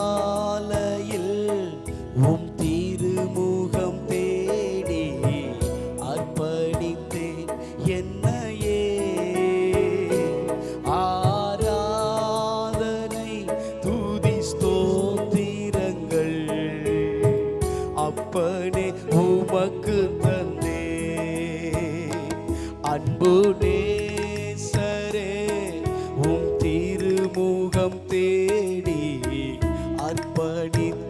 அதிகாலையில் உம் பணித்த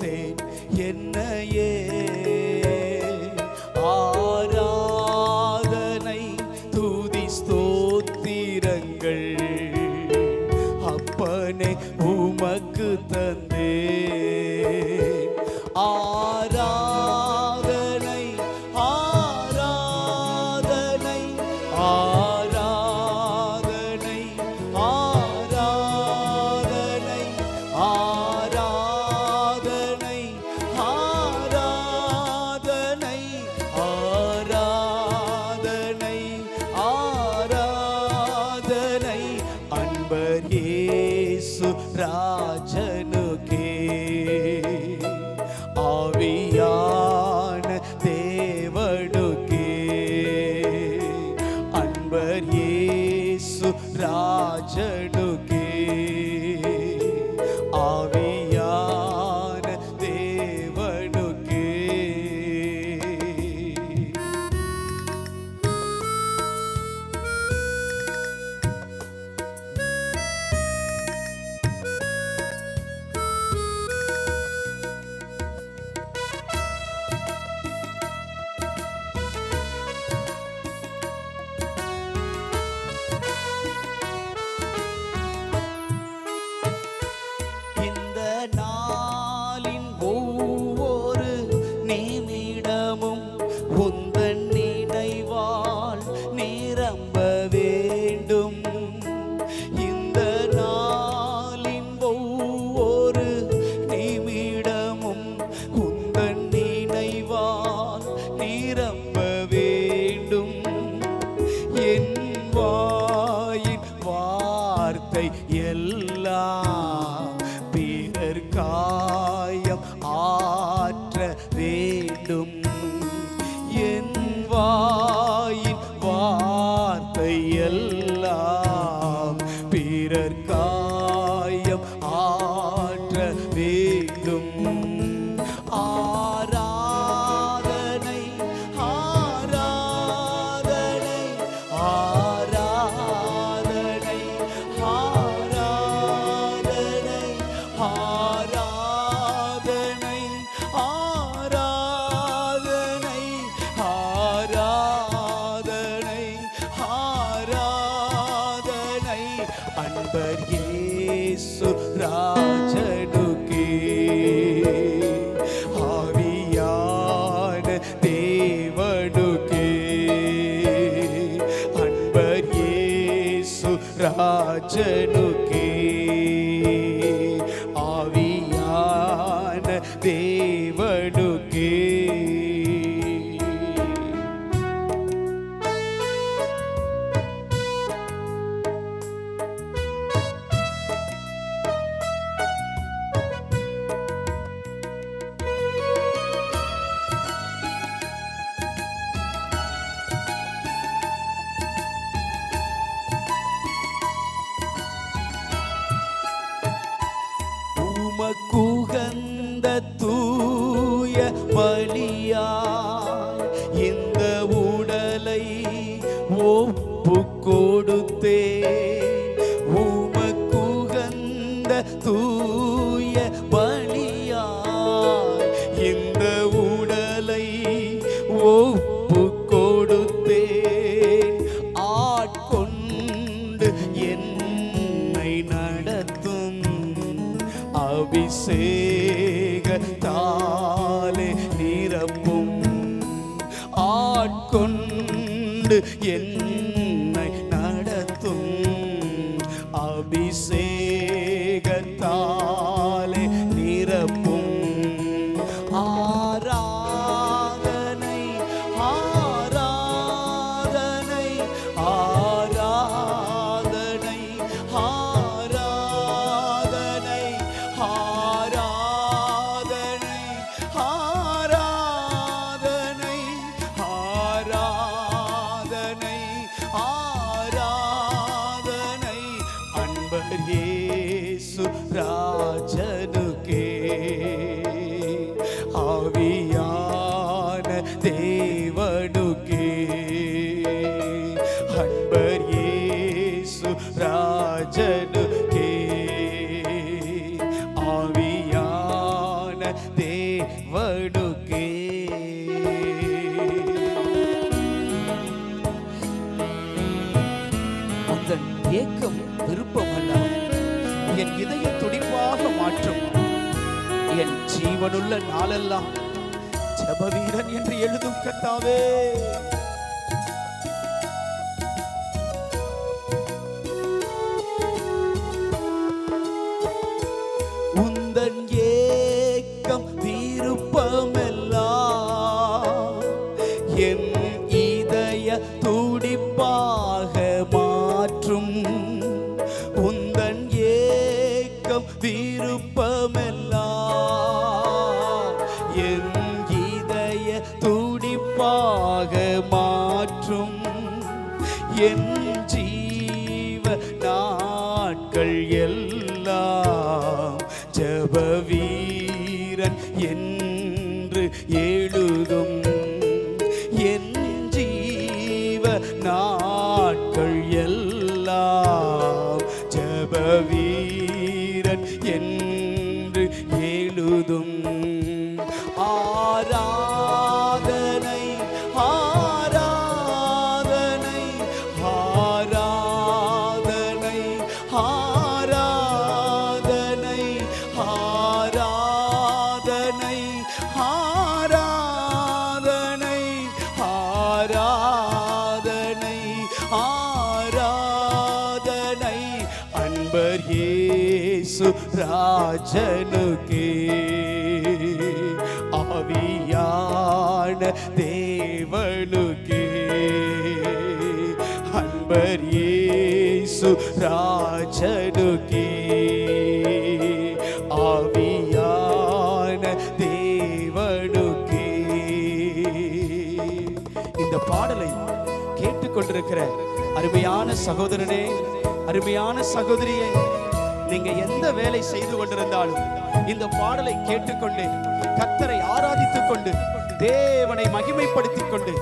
ராஜ வார்த்தை எல்லாம் பிறர் காயம் ஆற்ற வேண்டும். என் வாயின் வார்த்தை எல்லாம் பிறர் காயம் ஆற்ற வேண்டும். యేసు రాజనుకే be safe. ஆவியான தேவனுக்கே. அன்பர் இயேசு ராஜனுக்கே. ஆவியான தேவனுக்கே. உந்தன் ஏக்கம் விருப்பமல்ல என் இதய துடிப்பாக மாற்றும். என் ஜீவனுள்ள நாளெல்லாம் ஜபவீரன் என்று எழுதும் கத்தாவே உந்தன் ஏக்கம் விருப்பமெல்லாம் என் இதய துடிப்பாக மாற்றும். உந்தன் ஏக்கம் விருப்பமெல்லாம் என் 天 రాజను కే ఆవియాన దేవును కే అన్బర్ యేసు రాజను ஆவியான தேவனுக்கே இந்த பாடலை கேட்டுக்கொண்டிருக்கிற அருமையான சகோதரனே அருமையான சகோதரியை நீங்க எந்த வேலை செய்து கொண்டிருந்தாலும் இந்த பாடலை கேட்டுக்கொண்டு கத்தரை ஆராதித்துக் கொண்டு தேவனை மகிமைப்படுத்திக் கொண்டு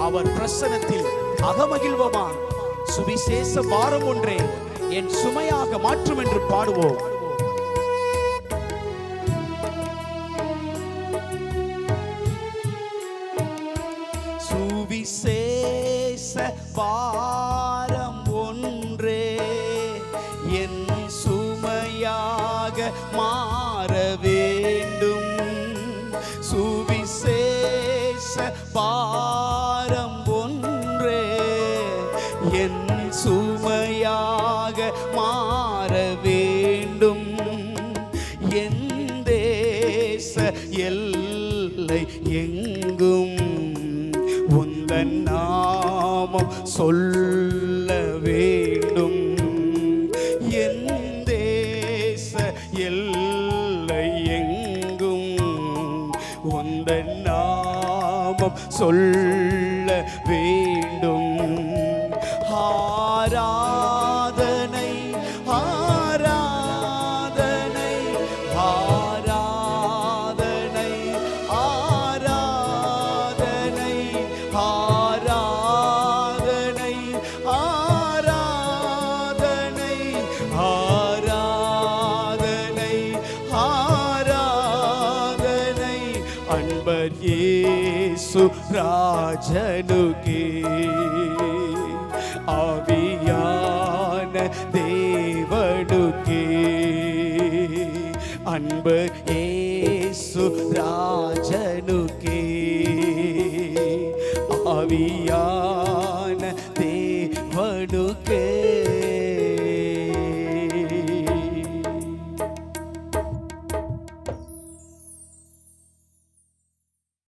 அவர் பிரசனத்தில் அகமகிழ்வமா சுவிசேஷ பாரம் ஒன்றே என் சுமையாக மாற்றும் என்று பாடுவோம். சுமையாக மாற வேண்டும். சுவிசேஷ பாரம் ஒன்றே என் சுமையாக மாற வேண்டும். என் தேச எல்லை எங்கும் உந்தன் நாமம் சொல்ல சொல்ல வே యేసు రాజనుకి ஆவியான தேவனுக்கே. அன்பு ஏசு ராஜனுக்கே. ஆவியான